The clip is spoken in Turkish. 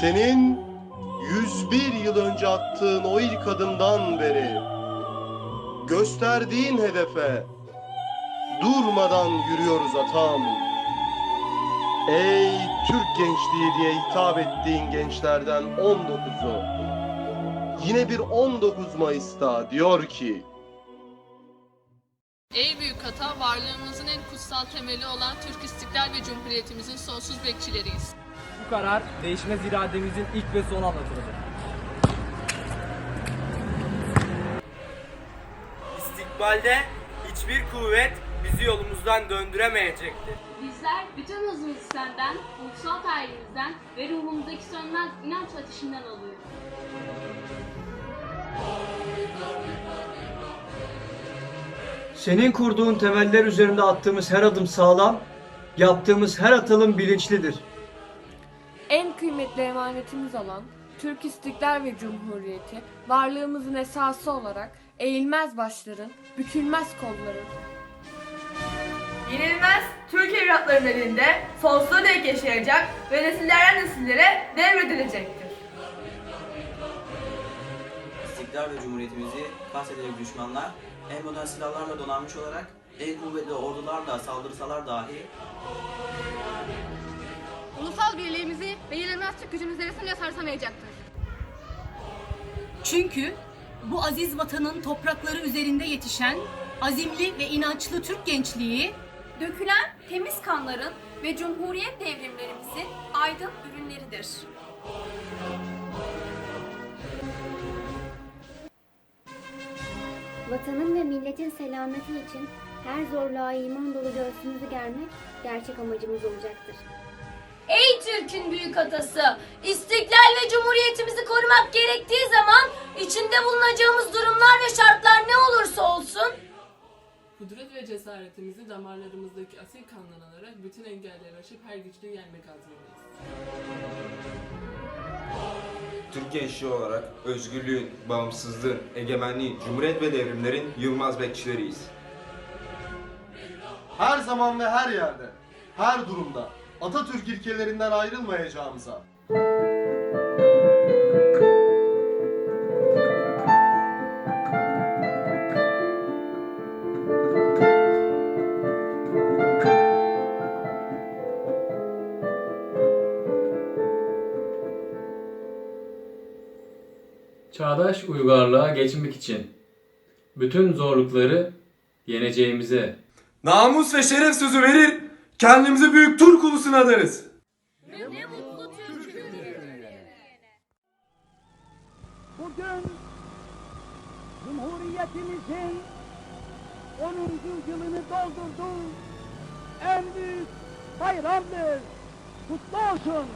Senin 101 yıl önce attığın o ilk adımdan beri gösterdiğin hedefe durmadan yürüyoruz atam. Ey Türk gençliği diye hitap ettiğin gençlerden 19'u yine bir 19 Mayıs'ta diyor ki Ey büyük hata, varlığımızın en kutsal temeli olan Türk İstiklal ve Cumhuriyetimizin sonsuz bekçileriyiz. Bu karar değişmez irademizin ilk ve son anlatıdır. İstikbalde hiçbir kuvvet bizi yolumuzdan döndüremeyecektir. Bizler bütün hızımızı senden, ulusal tarihimizden ve ruhumuzdaki sönmez inanç ateşinden alıyoruz. Senin kurduğun temeller üzerinde attığımız her adım sağlam, yaptığımız her atılım bilinçlidir. En kıymetli emanetimiz olan Türk İstiklal ve Cumhuriyeti varlığımızın esası olarak eğilmez başların, bükülmez kolların, Yenilmez Türk evlatlarının elinde sonsuza dek yaşayacak ve nesillerden nesillere devredilecektir. İstiklal ve Cumhuriyetimizi kastedecek düşmanlar en modern silahlarla donanmış olarak en kuvvetli ordularla saldırsalar dahi ulusal birliğimizi ve yenilmez Türk gücümüzü resimle sarsamayacaktır. Çünkü bu aziz vatanın toprakları üzerinde yetişen azimli ve inançlı Türk gençliği Dökülen temiz kanların ve Cumhuriyet devrimlerimizin aydın ürünleridir. Vatanın ve milletin selameti için her zorluğa iman dolu göğsümüzü germek gerçek amacımız olacaktır. Ey Türk'ün büyük atası! İstiklal ve Cumhuriyetimizi korumak gerektiği zaman içinde bulunacağımız durumlar ve şartlar ne olursa olsun Kudret ve cesaretimizi damarlarımızdaki asil kandan alarak bütün engelleri aşıp her güçlüğü yenmek azmindeyiz. Türk gençliği olarak özgürlüğün, bağımsızlığın, egemenliğin, cumhuriyet ve devrimlerin yılmaz bekçileriyiz. her zaman ve her yerde, her durumda Atatürk ilkelerinden ayrılmayacağımıza Çağdaş uygarlığa geçmek için bütün zorlukları yeneceğimize Namus ve şeref sözü verir, kendimizi büyük Türk ulusuna adarız. Bugün Cumhuriyetimizin 10. yılını doldurdu. En büyük bayramdır. Kutlu olsun.